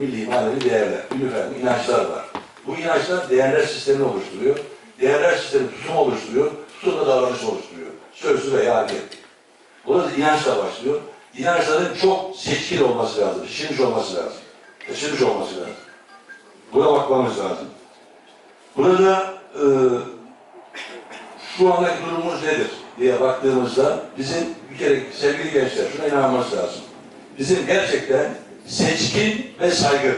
milli manevi değerler, efendim, inançlar var. Bu inançlar değerler sistemini oluşturuyor. Değerler sistemi tutum oluşturuyor, tutumda davranış oluşturuyor. Sözlü veya hareket. Burada inançla başlıyor. İnançların çok seçkin olması lazım, pişirmiş olması lazım. Pişirmiş olması lazım. Buna bakmamız lazım. Burada e, şu andaki durumumuz nedir diye baktığımızda bizim bir kere sevgili gençler şuna inanmamız lazım. Bizim gerçekten seçkin ve saygın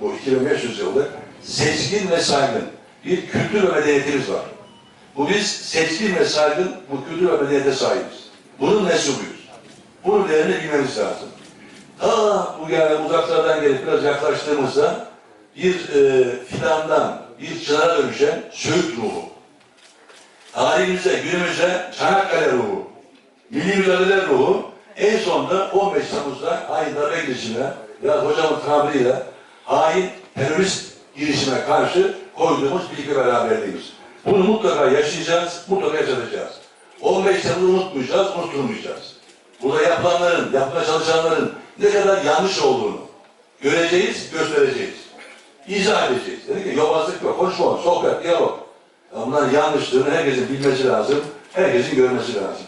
bu 2500 yıllık seçkin ve saygın bir kültür ve medeniyetimiz var. Bu biz seçkin ve saygın bu kültür ve medeniyete sahibiz. Bunun mensubuyuz. Bunun değerini bilmemiz lazım. Ta bu yani uzaklardan gelip biraz yaklaştığımızda bir e, fidandan bir çınara dönüşen Söğüt ruhu. Tarihimizde, günümüzde Çanakkale ruhu, milli mücadele ruhu en sonunda 15 Temmuz'da hain darbe girişimine ya hocamın tabiriyle hain terörist girişime karşı koyduğumuz ve beraberliğimiz. Bunu mutlaka yaşayacağız, mutlaka yaşatacağız. 15 Temmuz'u unutmayacağız, unutturmayacağız. Burada yapılanların, yapmaya çalışanların ne kadar yanlış olduğunu göreceğiz, göstereceğiz. İzah edeceğiz. Dedik ki yobazlık yok, konuşma, sohbet, diyalog. Ya Bunlar yanlışlığını herkesin bilmesi lazım, herkesin görmesi lazım.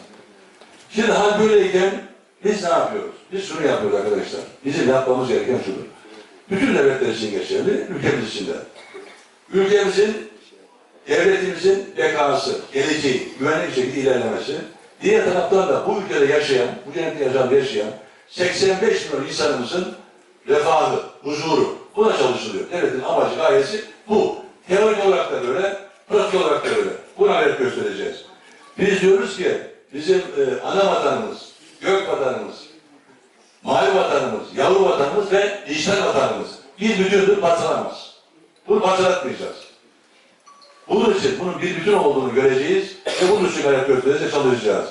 Şimdi hal böyleyken biz ne yapıyoruz? Biz şunu yapıyoruz arkadaşlar. Bizim yapmamız gereken şudur. Bütün devletler için geçerli, ülkemiz için de. Ülkemizin, devletimizin bekası, geleceği, güvenli bir şekilde ilerlemesi, diğer taraftan da bu ülkede yaşayan, bu cennette yaşayan, yaşayan 85 milyon insanımızın refahı, huzuru, buna çalışılıyor. Devletin amacı, gayesi bu. Teorik olarak da böyle, pratik olarak da böyle. Buna gayret göstereceğiz. Biz diyoruz ki bizim e, ana vatanımız, gök vatanımız, mavi vatanımız, yavru vatanımız ve dijital vatanımız bir bütündür parçalanmaz. Bunu parçalatmayacağız. Bunun için bunun bir bütün olduğunu göreceğiz ve bunun için gayret göstereceğiz çalışacağız.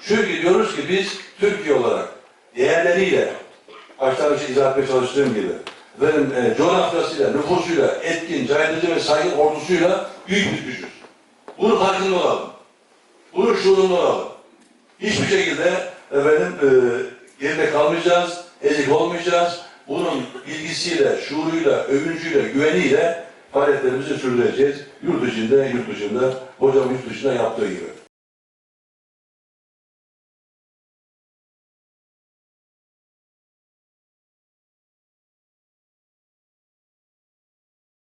Çünkü diyoruz ki biz Türkiye olarak değerleriyle baştan önce izah etmeye çalıştığım gibi benim e, coğrafyasıyla, nüfusuyla, etkin, caydırıcı ve saygın ordusuyla büyük bir gücüz. Bunun farkında olalım. Bunun şuurunda olalım. Hiçbir şekilde efendim e, geride kalmayacağız, ezik olmayacağız. Bunun bilgisiyle, şuuruyla, övüncüyle, güveniyle faaliyetlerimizi sürdüreceğiz. Yurt içinde, yurt dışında, hocam yurt dışında yaptığı gibi.